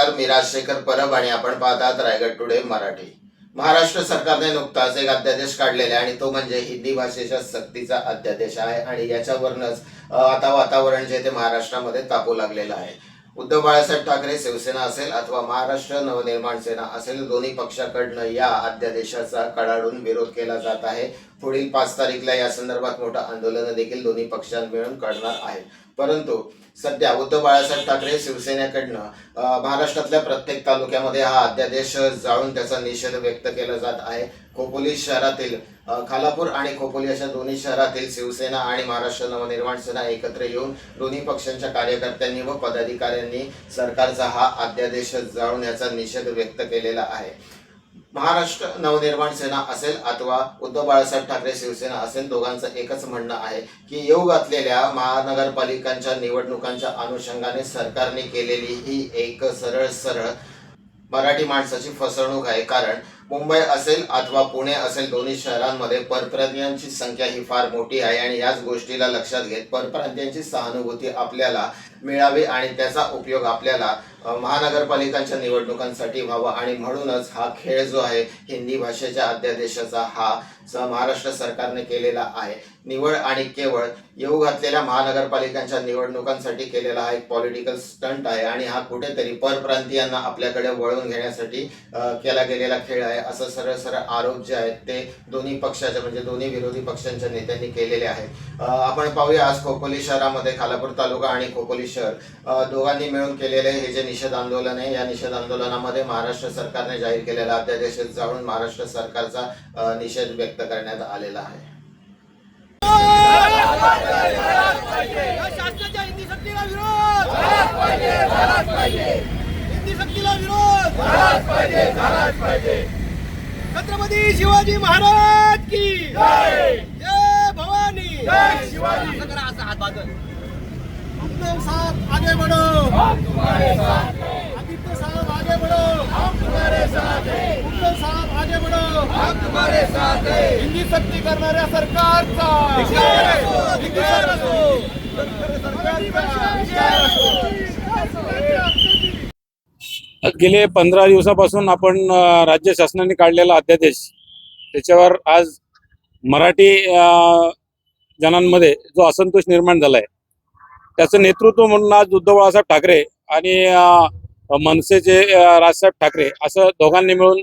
नमस्कार मी राजशेखर परब आणि आपण पाहतात रायगड टुडे मराठी. महाराष्ट्र सरकारने नुकताच एक अध्यादेश काढलेला आहे आणि तो म्हणजे हिंदी भाषेच्या सक्तीचा अध्यादेश आहे आणि याच्यावरनच आता वातावरण जे ते महाराष्ट्रामध्ये तापू लागलेलं आहे. उद्धव बाळासाहेब ठाकरे शिवसेना असेल अथवा महाराष्ट्र नवनिर्माण सेना असेल दोन्ही पक्षाकडनं या अध्यादेशाचा कडाडून विरोध केला जात आहे. पुढील पाच तारीखला या संदर्भात मोठं आंदोलन देखील दोन्ही पक्षांत मिळून करणार आहेत. परंतु सध्या उद्धव बाळासाहेब ठाकरे शिवसेनेकडनं महाराष्ट्रातल्या प्रत्येक तालुक्यामध्ये हा अध्यादेश जाळून त्याचा निषेध व्यक्त केला जात आहे. खोपोली शहरातील खालापूर आणि खोपोली अशा दोन्ही शहरातील शिवसेना आणि महाराष्ट्र नवनिर्माण सेना एकत्र येऊन दोन्ही पक्षांच्या कार्यकर्त्यांनी व पदाधिकाऱ्यांनी सरकारचा हा अध्यादेश जाळून याचा निषेध व्यक्त केलेला आहे. महाराष्ट्र नवनिर्माण सेना असेल अथवा उद्धव बाळासाहेब ठाकरे शिवसेना असेल दोघांचं एकच म्हणणं आहे की येऊ घातलेल्या महानगरपालिकांच्या निवडणुकांच्या अनुषंगाने सरकारने केलेली ही एक सरळ सरळ मराठी माणसाची फसवणूक आहे. कारण मुंबई असेल अथवा पुणे असेल दोन्ही शहरांमध्ये परप्रांतीयांची संख्या ही फार मोठी आहे आणि याच गोष्टीला लक्षात घेत परप्रांतीयांची सहानुभूती आपल्याला मिळावी आणि त्याचा उपयोग आपल्याला महानगरपालिकांच्या निवडणुकांसाठी व्हावा. आणि म्हणूनच हा खेळ जो आहे हिंदी भाषेच्या अध्यादेशाचा हा महाराष्ट्र सरकारने केलेला आहे. निवड आणि केवळ येऊ घातलेल्या महानगरपालिकांच्या निवडणुकांसाठी केलेला हा एक पॉलिटिकल स्टंट आहे. आणि हा कुठेतरी परप्रांतीयांना आपल्याकडे वळवून घेण्यासाठी केला गेलेला खेळ आहे. असं सरळ सरळ आरोप जे आहेत ते दोन्ही पक्षाच्या म्हणजे दोन्ही विरोधी पक्षांच्या नेत्यांनी केलेले आहेत. आपण पाहूया आज खोपोली शहरामध्ये खालापूर तालुका आणि खोपोली शहर दोघांनी मिळून केलेले हे जे निषेध आंदोलन आहे या निषेध आंदोलनामध्ये महाराष्ट्र सरकारने जाहीर केलेला अध्यादेश जाळून महाराष्ट्र सरकारचा निषेध व्यक्त करण्यात आलेला आहे. या शासनाच्या हिंदी सक्तीला विरोध हिंदी सक्तीला विरोध छत्रपती शिवाजी महाराज की जय! भवानी! जय शिवाजी! असा हात बांधून हम साहब आगे बढ़ो हम तुम्हारे साथ हैं आदित्य साहब आगे बढ़ो हम तुम्हारे साथ हैं उद्धव साहब आगे बढ़ो हम तुम्हारे साथ हैं हिंदी सक्ती करणाऱ्या सरकारचा धिक्कार असो. सरकारचा धिक्कार असो. गेले पंधरा दिवसापासून आपण राज्य शासनाने काढलेला अध्यादेश त्याच्यावर आज मराठी जणांमध्ये जो असंतोष निर्माण झाला आहे त्याचं नेतृत्व म्हणून आज उद्धव बाळासाहेब ठाकरे आणि मनसेचे राजसाहेब ठाकरे असं दोघांनी मिळून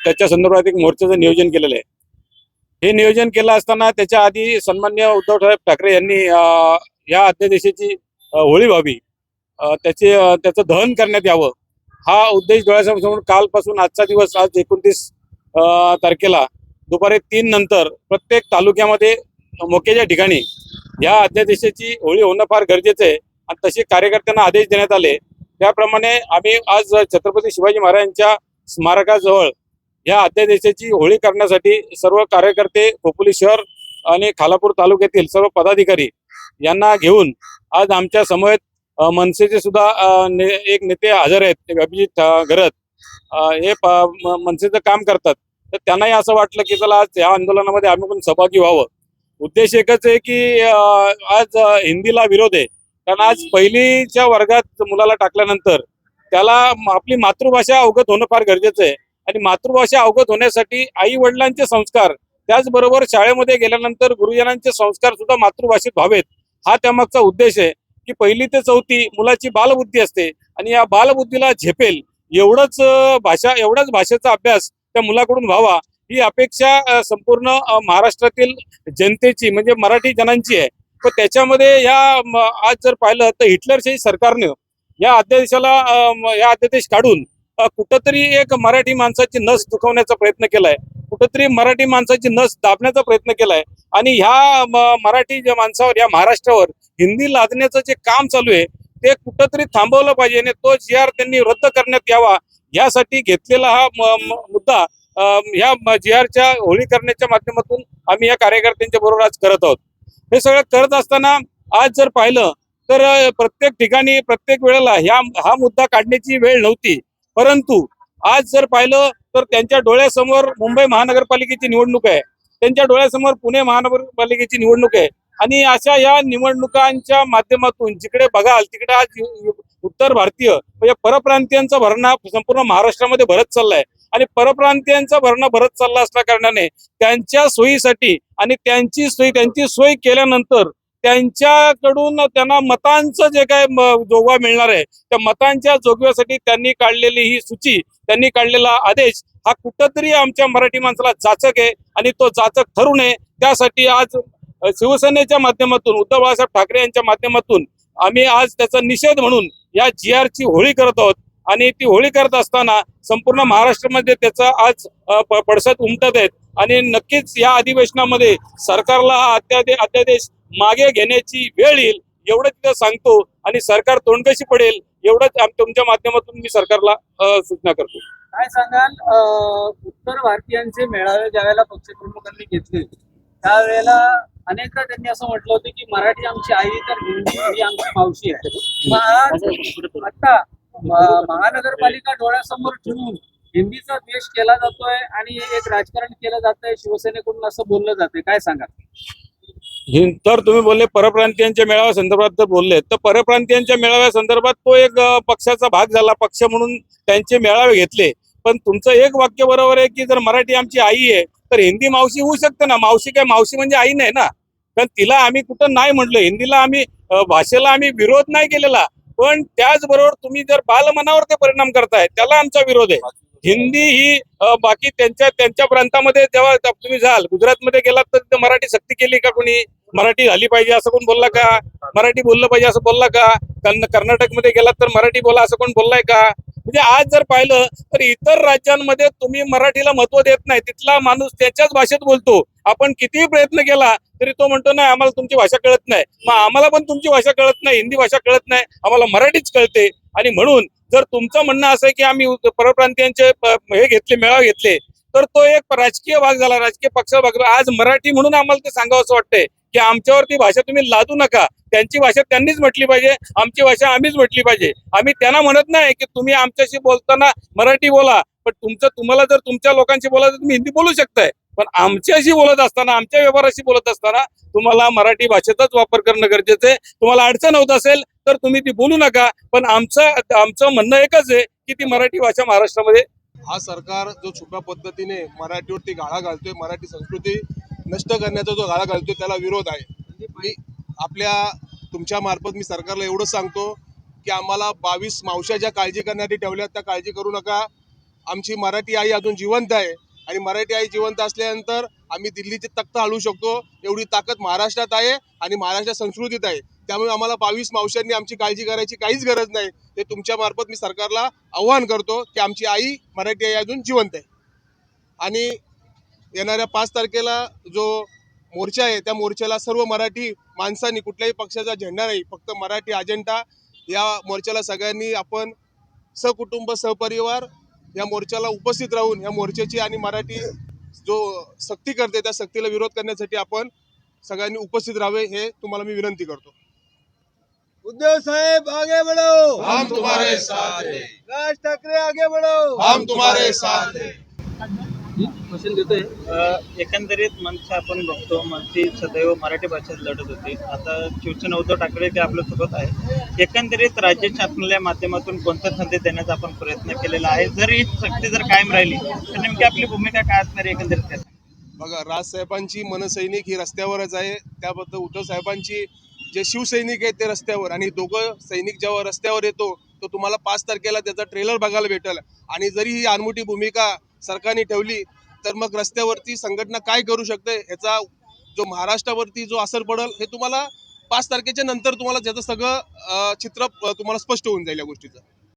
त्याच्या संदर्भात एक मोर्चाचं नियोजन केलेलं आहे. हे नियोजन केलं असताना त्याच्या आधी सन्मान्य उद्धव साहेब ठाकरे यांनी या अध्यादेशाची होळी व्हावी त्याचे त्याचं दहन करण्यात यावं हा उद्देश डोळ्यासमोर कालपासून आजचा दिवस आज एकोणतीस तारखेला दुपारी तीन नंतर प्रत्येक तालुक्यामध्ये मोक्याच्या ठिकाणी या अध्यादेशाची होळी होणं फार गरजेचं आहे. आणि तसे कार्यकर्त्यांना आदेश देण्यात आले. त्याप्रमाणे आम्ही आज छत्रपती शिवाजी महाराजांच्या स्मारकाजवळ या अध्यादेशाची होळी करण्यासाठी सर्व कार्यकर्ते खोपोली शहर आणि खालापूर तालुक्यातील सर्व पदाधिकारी यांना घेऊन आज आमच्या समवेत मनसेचे सुद्धा ने- एक नेते हजर आहेत अभिजित अ, घरत. हे मनसेचं काम करतात. तर त्यांनाही असं वाटलं की चला आज या आंदोलनामध्ये आम्ही पण सहभागी व्हावं. उद्देश एकच आहे की आज हिंदीला विरोध आहे. कारण आज पहिलीच्या वर्गात मुलाला टाकल्यानंतर त्याला आपली मातृभाषा अवगत होणं फार गरजेचं आहे. आणि मातृभाषा अवगत होण्यासाठी आई वडिलांचे संस्कार त्याचबरोबर शाळेमध्ये गेल्यानंतर गुरुजनांचे संस्कार सुद्धा मातृभाषेत व्हावेत हा त्यामागचा उद्देश आहे. की पहिली ते चौथी मुलाची बालबुद्धी असते आणि या बालबुद्धीला झेपेल एवढंच भाषा एवढाच भाषेचा अभ्यास त्या मुलाकडून व्हावा. ही अपेक्षा संपूर्ण महाराष्ट्रातील जनतेची म्हणजे मराठी जनांची आहे. पण त्याच्यामध्ये या आज जर पाहिलं तर हिटलरशाही सरकारनं या अध्यादेशाला या अध्यादेश काढून कुठंतरी एक मराठी माणसाची नस दुखवण्याचा प्रयत्न केलाय. कुठंतरी मराठी माणसाची नस दाबण्याचा प्रयत्न केलाय. आणि ह्या मराठी ज्या माणसावर या महाराष्ट्रावर हिंदी लादण्याचं जे काम चालू आहे ते कुठंतरी थांबवलं पाहिजे. आणि तो जी आर त्यांनी रद्द करण्यात यावा यासाठी घेतलेला हा मुद्दा ह्या जी आरच्या होळी करण्याच्या माध्यमातून आम्ही या कार्यकर्त्यांच्या बरोबर आज करत आहोत. हे सगळं करत असताना आज जर पाहिलं तर प्रत्येक ठिकाणी प्रत्येक वेळेला ह्या हा मुद्दा काढण्याची वेळ नव्हती. परंतु आज जर पाहिलं तर त्यांच्या डोळ्यासमोर मुंबई महानगरपालिकेची निवडणूक आहे. त्यांच्या डोळ्यासमोर पुणे महानगरपालिकेची निवडणूक आहे. आणि अशा या निवडणुकांच्या माध्यमातून जिकडे बघाल तिकडे आज उत्तर भारतीय म्हणजे परप्रांतीयांचा भरणा संपूर्ण महाराष्ट्रामध्ये भरत चाललाय. आणि परप्रांतीयांचा भरणा भरत चालला असल्या कारणाने त्यांच्या सोयीसाठी आणि त्यांची सोयी त्यांची सोय केल्यानंतर त्यांच्याकडून त्यांना मतांचं जे काय जोगवा मिळणार आहे त्या मतांच्या जोगव्यासाठी त्यांनी काढलेली ही सूची त्यांनी काढलेला आदेश हा कुठंतरी आमच्या मराठी माणसाला जाचक आहे आणि तो जाचक ठरू नये. त्यासाठी आज शिवसेनेच्या माध्यमातून उद्धव बाळासाहेब ठाकरे यांच्या माध्यमातून आम्ही आज त्याचा निषेध म्हणून या जी ची होळी करत आहोत. आणि ती होळी करत असताना संपूर्ण महाराष्ट्रामध्ये त्याचा आज पडसाद उमटत आहेत. आणि नक्कीच या अधिवेशनामध्ये सरकारला हा अध्यादे अध्यादेश मागे घेण्याची वेळ येईल एवढं तिथं सांगतो. आणि सरकार तोंडकशी पडेल एवढंच तुमच्या माध्यमातून मी सरकारला सूचना करतो. काय सांगाल? उत्तर भारतीयांचे मेळावे ज्यावेळेला पक्षप्रमुखांनी घेतले त्यावेळेला अनेकदा त्यांनी असं म्हटलं होतं की मराठी आमची आई तर हिंदी ही आमची मावशी आहे. आता महानगरपालिका डोळ्यासमोर ठेवून हिंदीचा द्वेष केला जातोय आणि एक राजकारण केलं जातंय शिवसेनेकडून असं बोललं जातंय. काय सांगा? हिं- तर तुम्ही बोलले परप्रांतीयांच्या मेळाव्या संदर्भात जर बोलले. तर परप्रांतीयांच्या मेळाव्या संदर्भात तो एक पक्षाचा भाग झाला पक्ष म्हणून त्यांचे मेळावे घेतले. पण तुमचं एक वाक्य बरोबर आहे की जर मराठी आमची आई आहे तर हिंदी मावशी होऊ शकते ना? मावशी काय मावशी म्हणजे आई नाही ना? कारण तिला आम्ही कुठं नाही म्हटलं. हिंदीला आम्ही भाषेला आम्ही विरोध नाही केलेला. पण त्याचबरोबर तुम्ही जर बालमनावर ते परिणाम करताय त्याला आमचा विरोध आहे. हिंदी ही बाकी त्यांच्या त्यांच्या प्रांतामध्ये जेव्हा तुम्ही जाल गुजरातमध्ये गेलात तर तिथे मराठी सक्ती केली का कोणी? मराठी झाली पाहिजे असं कोण बोलला का? मराठी बोललं पाहिजे असं बोलला का? कर्नाटकमध्ये गेलात तर मराठी बोला असं कोण बोललाय का? म्हणजे आज जर पाहिलं तर इतर राज्यांमध्ये तुम्ही मराठीला महत्त्व देत नाही. तिथला माणूस त्याच्याच भाषेत बोलतो. आपण कितीही प्रयत्न केला तरी तो म्हणतो नाही आम्हाला तुमची भाषा कळत नाही. मग आम्हाला पण तुमची भाषा कळत नाही हिंदी भाषा कळत नाही. आम्हाला मराठीच कळते. आणि म्हणून जर तुमचं म्हणणं असं आहे की आम्ही परप्रांतीयांचे हे घेतले मेळावे घेतले तर तो एक राजकीय भाग झाला राजकीय पक्ष भाग आज मराठी म्हणून आम्हाला ते सांगावं असं वाटतंय. की आमच्यावर ती भाषा तुम्ही लादू नका. त्यांची भाषा त्यांनीच म्हटली पाहिजे आमची भाषा आम्हीच म्हटली पाहिजे. आम्ही त्यांना म्हणत नाही की तुम्ही आमच्याशी बोलताना मराठी बोला पण तुमचं तुम्हाला जर तुमच्या लोकांशी बोलायचं तुम्ही हिंदी बोलू शकताय. पण आमच्याशी बोलत असताना आमच्या व्यवहाराशी बोलत असताना तुम्हाला मराठी भाषेचाच वापर करणं गरजेचं आहे. तुम्हाला अडचण होत असेल तर तुम्ही ती बोलू नका. पण आमचं आमचं म्हणणं एकच आहे की ती मराठी भाषा महाराष्ट्रामध्ये हा सरकार जो छुप्या पद्धतीने मराठीवरती गाळा घालतोय मराठी संस्कृती नष्ट करण्याचा जो गाळा घालतोय त्याला विरोध आहे. म्हणजे मी आपल्या तुमच्या मार्फत मी सरकारला एवढं सांगतो की आम्हाला बावीस मावश्या ज्या काळजी करण्यासाठी ठेवल्या त्या काळजी करू नका. आमची मराठी आई अजून जिवंत आहे आणि मराठी आई जिवंत असल्यानंतर आम्ही दिल्लीचे तख्त हलवू शकतो. एवढी ताकद महाराष्ट्रात आहे आणि महाराष्ट्र संस्कृतीत आहे. त्यामुळे आम्हाला बावीस मावशांनी आमची काळजी करायची काहीच गरज नाही. ते तुमच्या मार्फत मी सरकारला आव्हान करतो की आमची आई मराठी आई अजून जिवंत आहे. आणि येणाऱ्या पाच तारखेला जो मोर्चा आहे त्या मोर्चाला सर्व मराठी माणसांनी कुठल्याही पक्षाचा झेंडा नाही फक्त मराठी अजेंडा या मोर्चाला सगळ्यांनी आपण सहकुटुंब सहपरिवार या मोर्चाला उपस्थित राहून या मोर्चाची आणि मराठी जो सक्ती करते त्या सक्तीला विरोध करण्यासाठी आपण सगळ्यांनी उपस्थित राहावे हे तुम्हाला मी विनंती करतो. उद्धव साहेब आगे बढ़ो! हम तुम्हारे साथ हैं। राज ठाकरे आगे बढ़ो! हम तुम्हारे साथ क्वेश्चन देतोय. एकंदरीत मनसे आपण बघतो मनसे सदैव मराठी भाषेत लढत होती. आता शिवसेना उद्धव ठाकरे ते आपल्यासोबत आहे एकंदरीत राज्य शासनाच्या माध्यमातून कोणत्या संधी देण्याचा आपण प्रयत्न केलेला आहे? जर ही शक्ती जर कायम राहिली तर नेमकी आपली भूमिका काय असणार आहे एकंदरीत बघा राजसाहेबांची मनसैनिक ही रस्त्यावरच आहे. त्याबद्दल उद्धव साहेबांची जे शिवसैनिक आहेत ते रस्त्यावर आणि दोघं सैनिक जेव्हा रस्त्यावर येतो तो तुम्हाला पाच तारखेला त्याचा ट्रेलर बघायला भेटेल. आणि जरी ही अनमोठी भूमिका सरकारने ठेवली तर मग रस्त्यावरती संघटना काय करू शकते? याचा जो महाराष्ट्रावरती जो असर पडल हे तुम्हाला पाच तारखेच्या नंतर तुम्हाला त्याचं सगळं चित्र तुम्हाला स्पष्ट होऊन जाईल या गोष्टीचं.